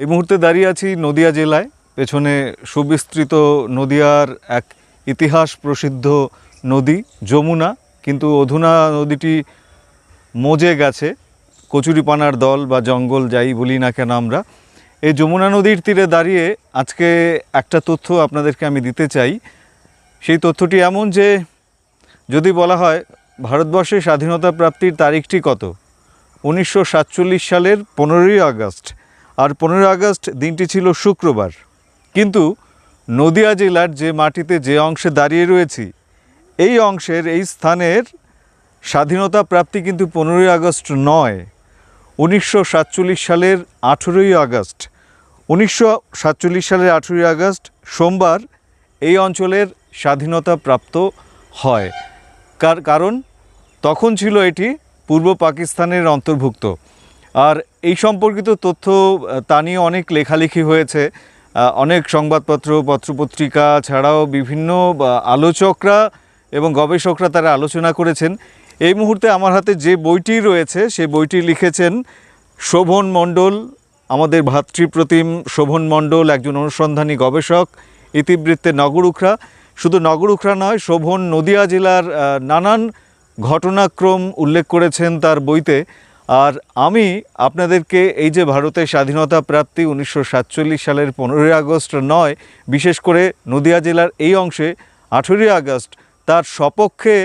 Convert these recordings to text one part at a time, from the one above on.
এই মুহূর্তে দাঁড়িয়ে আছি নদিয়া জেলায়। পেছনে সুবিস্তৃত নদিয়ার এক ইতিহাস প্রসিদ্ধ নদী, যমুনা। কিন্তু অধুনা নদীটি মজে গেছে। কচুরিপানার দল বা জঙ্গল যাই বলি না কেন আমরা। এই যমুনা নদীর তীরে দাঁড়িয়ে আজকে একটা তথ্য আপনাদেরকে আমি দিতে চাই। সেই তথ্যটি এমন যে, যদি বলা হয়, ভারতবর্ষের স্বাধীনতা প্রাপ্তির তারিখটি কত? উনিশশো সাতচল্লিশ সালের পনেরোই আগস্ট। আর পনেরোই আগস্ট দিনটি ছিল শুক্রবার। কিন্তু নদিয়া জেলার যে মাটিতে যে অংশে দাঁড়িয়ে রয়েছি, এই অংশের এই স্থানের স্বাধীনতা প্রাপ্তি কিন্তু পনেরোই আগস্ট নয়, উনিশশো সালের আঠেরোই আগস্ট। উনিশশো সাতচল্লিশ সালের আঠেরোই আগস্ট সোমবার এই অঞ্চলের স্বাধীনতা প্রাপ্ত হয়। কার, কারণ তখন ছিল এটি পূর্ব পাকিস্তানের অন্তর্ভুক্ত। আর এই সম্পর্কিত তথ্য, তা নিয়ে অনেক লেখালেখি হয়েছে। অনেক সংবাদপত্র, পত্রপত্রিকা ছাড়াও বিভিন্ন আলোচকরা এবং গবেষকরা তারা আলোচনা করেছেন। এই মুহূর্তে আমার হাতে যে বইটি রয়েছে, সে বইটি লিখেছেন শোভন মণ্ডল, আমাদের ভাতৃপ্রতিম শোভন মণ্ডল, একজন অনুসন্ধানী গবেষক, ইতিবৃত্তে নগরুখরা। শুধু নগরুখরা নয়, শোভন নদিয়া জেলার নানান ঘটনাক্রম উল্লেখ করেছেন তার বইতে। আর আমি আপনাদেরকে এই যে ভারতের স্বাধীনতা প্রাপ্তি উনিশশো সাতচল্লিশ সালের পনেরোই আগস্ট নয়, বিশেষ করে নদিয়া জেলার এই অংশে আঠেরোই আগস্ট, তার সপক্ষে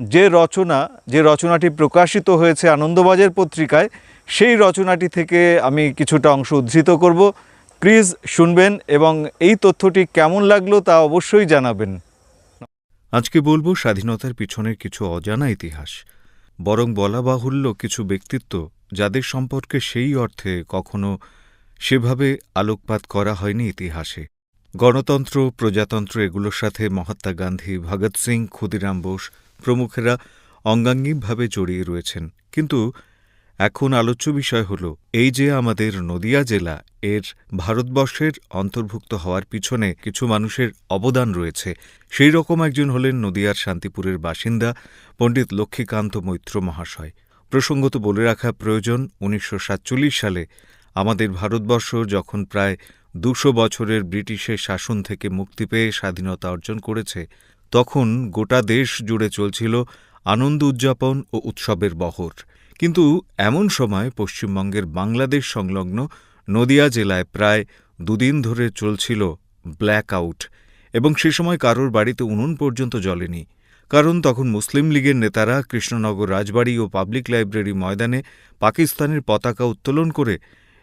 যে রচনা, যে রচনাটি প্রকাশিত হয়েছে আনন্দবাজার পত্রিকায়, সেই রচনাটি থেকে আমি কিছুটা অংশ উদ্ধৃত করব। প্লিজ শুনবেন এবং এই তথ্যটি কেমন লাগল তা অবশ্যই জানাবেন। আজকে বলব স্বাধীনতার পিছনের কিছু অজানা ইতিহাস। বরং বলা বাহুল্য কিছু ব্যক্তিত্ব যাদের সম্পর্কে সেই অর্থে কখনো সেভাবে আলোকপাত করা হয়নি ইতিহাসে। গণতন্ত্র, প্রজাতন্ত্র এগুলোর সাথে মহাত্মা গান্ধী, ভগৎ সিং, ক্ষুদিরাম বোস প্রমুখেরা অঙ্গাঙ্গিকভাবে জড়িয়ে রয়েছেন। কিন্তু এখন আলোচ্য বিষয় হল, এই যে আমাদের নদিয়া জেলা, এর ভারতবর্ষের অন্তর্ভুক্ত হওয়ার পিছনে কিছু মানুষের অবদান রয়েছে। সেই রকম একজন হলেন নদিয়ার শান্তিপুরের বাসিন্দা পণ্ডিত লক্ষ্মীকান্ত মৈত্র মহাশয়। প্রসঙ্গত বলে রাখা প্রয়োজন, উনিশশো সাতচল্লিশ সালে আমাদের ভারতবর্ষ যখন প্রায় দুশো বছরের ব্রিটিশের শাসন থেকে মুক্তি পেয়ে স্বাধীনতা অর্জন করেছে, তখন গোটা দেশ জুড়ে চলছিল আনন্দ উদযাপন ও উৎসবের বহর। কিন্তু এমন সময় পশ্চিমবঙ্গের বাংলাদেশ সংলগ্ন নদিয়া জেলায় প্রায় দুদিন ধরে চলছিল ব্ল্যাক আউট এবং সে সময় কারোর বাড়িতে উনুন পর্যন্ত জ্বলেনি। কারণ তখন মুসলিম লীগের নেতারা কৃষ্ণনগর রাজবাড়ি ও পাবলিক লাইব্রেরি ময়দানে পাকিস্তানের পতাকা উত্তোলন করে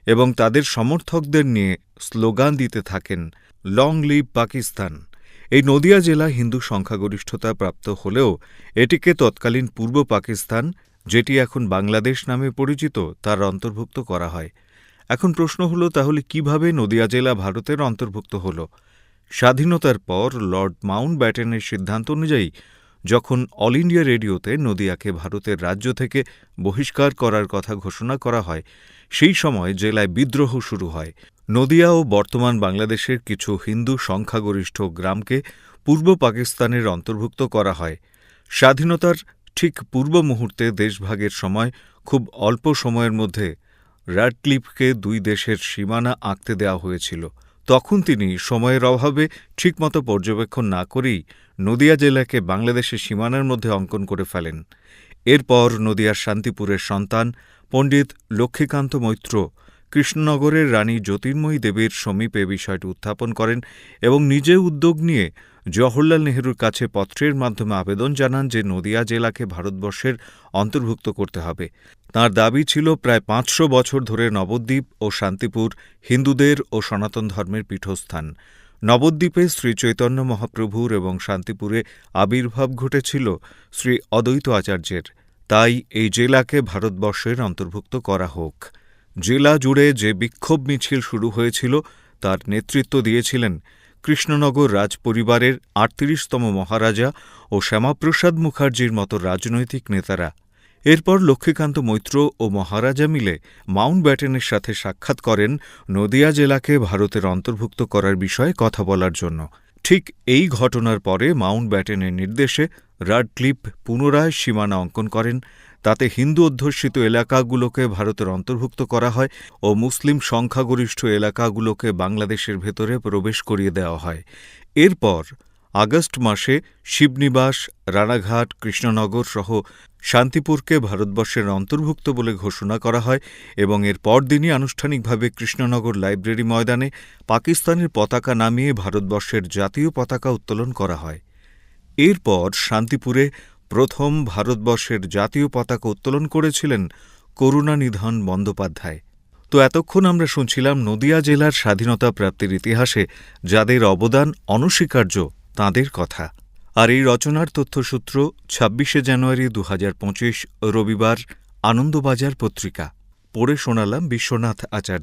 এবং তাদের সমর্থকদের নিয়ে স্লোগান দিতে থাকেন, লং লিভ পাকিস্তান এই নদিয়া জেলা হিন্দু সংখ্যাগরিষ্ঠতা প্রাপ্ত হলেও এটিকে তৎকালীন পূর্ব পাকিস্তান যেটি এখন বাংলাদেশ নামে পরিচিত, তার অন্তর্ভুক্ত করা হয়। এখন প্রশ্ন হল, তাহলে কীভাবে নদিয়া জেলা ভারতের অন্তর্ভুক্ত হল? স্বাধীনতার পর লর্ড মাউন্ট ব্যাটেনের সিদ্ধান্ত অনুযায়ী, যখন অল ইন্ডিয়া রেডিওতে নদিয়াকে ভারতের রাজ্য থেকে বহিষ্কার করার কথা ঘোষণা করা হয়, সেই সময় জেলায় বিদ্রোহ শুরু হয়। নদিয়া ও বর্তমান বাংলাদেশের কিছু হিন্দু সংখ্যাগরিষ্ঠ গ্রামকে পূর্ব পাকিস্তানের অন্তর্ভুক্ত করা হয়। স্বাধীনতার ঠিক পূর্ব মুহূর্তে দেশভাগের সময় খুব অল্প সময়ের মধ্যে র্যাডক্লিফকে দুই দেশের সীমানা আঁকতে দেওয়া হয়েছিল। তখন তিনি সময়ের অভাবে ঠিকমতো পর্যবেক্ষণ না করেই নদিয়া জেলাকে বাংলাদেশের সীমানার মধ্যে অঙ্কন করে ফেলেন। এরপর নদিয়ার শান্তিপুরের সন্তান পণ্ডিত লক্ষ্মীকান্ত মৈত্র কৃষ্ণনগরের রানী জ্যোতির্ময়ী দেবীর সমীপে বিষয়টি উত্থাপন করেন এবং নিজে উদ্যোগ নিয়ে জওহরলাল নেহরুর কাছে পত্রের মাধ্যমে আবেদন জানান যে নদিয়া জেলাকে ভারতবর্ষের অন্তর্ভুক্ত করতে হবে। তার দাবি ছিল, প্রায় পাঁচশো বছর ধরে নবদ্বীপ ও শান্তিপুর হিন্দুদের ও সনাতন ধর্মের পীঠস্থান। নবদ্বীপে শ্রী চৈতন্য মহাপ্রভুর এবং শান্তিপুরে আবির্ভাব ঘটেছিল শ্রী অদ্বৈত আচার্যের। তাই এই জেলাকে ভারতবর্ষের অন্তর্ভুক্ত করা হোক। জেলা জুড়ে যে বিক্ষোভ মিছিল শুরু হয়েছিল, তার নেতৃত্ব দিয়েছিলেন কৃষ্ণনগর রাজপরিবারের আটত্রিশতম মহারাজা ও শ্যামাপ্রসাদ মুখার্জির মতো রাজনৈতিক নেতারা। এরপর লক্ষ্মীকান্ত মৈত্র ও মহারাজা মিলে মাউন্ট ব্যাটেনের সাথে সাক্ষাৎ করেন নদিয়া জেলাকে ভারতের অন্তর্ভুক্ত করার বিষয়ে কথা বলার জন্য। ঠিক এই ঘটনার পরে মাউন্ট ব্যাটেনের নির্দেশে রাডক্লিপ পুনরায় সীমানা অঙ্কন করেন। তাতে হিন্দু অধ্যুষিত এলাকাগুলোকে ভারতের অন্তর্ভুক্ত করা হয় ও মুসলিম সংখ্যাগরিষ্ঠ এলাকাগুলোকে বাংলাদেশের ভেতরে প্রবেশ করিয়ে দেওয়া হয়। এরপর আগস্ট মাসে শিবনিবাস, রানাঘাট, কৃষ্ণনগর সহ শান্তিপুরকে ভারতবর্ষের অন্তর্ভুক্ত বলে ঘোষণা করা হয় এবং এর পরদিনই আনুষ্ঠানিকভাবে কৃষ্ণনগর লাইব্রেরি ময়দানে পাকিস্তানের পতাকা নামিয়ে ভারতবর্ষের জাতীয় পতাকা উত্তোলন করা হয়। এরপর শান্তিপুরে প্রথম ভারতবর্ষের জাতীয় পতাকা উত্তোলন করেছিলেন করুণানিধন বন্দ্যোপাধ্যায়। তো এতক্ষণ আমরা শুনছিলাম নদিয়া জেলার স্বাধীনতা প্রাপ্তির ইতিহাসে যাদের অবদান অনস্বীকার্য তাঁদের কথা। আর এই রচনার তথ্যসূত্র ছাব্বিশে জানুয়ারি দু হাজার পঁচিশ রবিবার আনন্দবাজার পত্রিকা। পড়ে শোনালাম বিশ্বনাথ আচার্য।